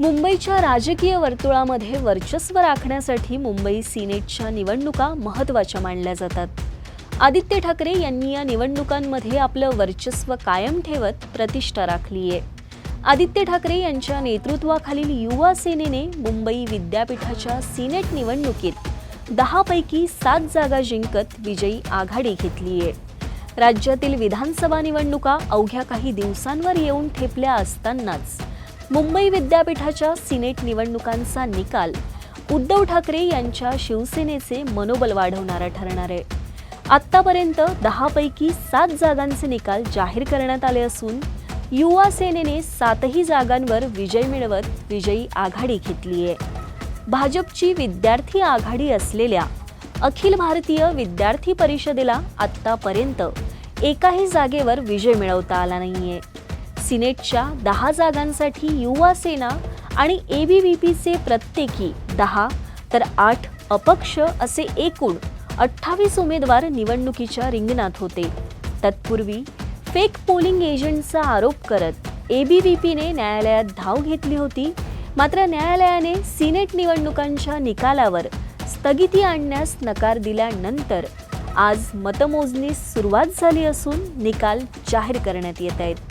मुंबईच्या राजकीय वर्तुळामध्ये वर्चस्व राखण्यासाठी मुंबई सिनेटच्या निवडणुका महत्त्वाच्या मानल्या जातात. आदित्य ठाकरे यांनी या निवडणुकांमध्ये आपलं वर्चस्व कायम ठेवत प्रतिष्ठा राखली आहे आदित्य ठाकरे यांच्या नेतृत्वाखालील युवा सेनेने मुंबई विद्यापीठाच्या सिनेट निवडणुकीत दहापैकी सात जागा जिंकत विजयी आघाडी घेतली आहे राज्यातील विधानसभा निवडणुका अवघ्या काही दिवसांवर येऊन ठेपल्या असतानाच मुंबई विद्यापीठाच्या सिनेट निवडणुकांचा निकाल. उद्धव ठाकरे यांच्या शिवसेनेचे मनोबल वाढवणारा ठरणार आहे. आत्तापर्यंत दहापैकी सात जागांचे निकाल जाहीर करण्यात आले असून युवा सेनेने सातही जागांवर विजय मिळवत विजयी आघाडी घेतली आहे. भाजपची विद्यार्थी आघाडी असलेल्या अखिल भारतीय विद्यार्थी परिषदेला आत्तापर्यंत एकाही जागेवर विजय मिळवता आला नाहीये. सिनेटच्या दहा जागांसाठी युवा सेना आणि ए बी व्ही पीचे प्रत्येकी दहा तर आठ अपक्ष असे एकूण अठ्ठावीस उमेदवार निवडणुकीच्या रिंगणात होते. तत्पूर्वी फेक पोलिंग एजंटचा आरोप करत ए बी व्ही पीने न्यायालयात धाव घेतली होती. मात्र न्यायालयाने सिनेट निवडणुकांच्या निकालावर स्थगिती आणण्यास नकार दिल्यानंतर आज मतमोजणीस सुरुवात झाली असून निकाल जाहीर करण्यात येत आहेत.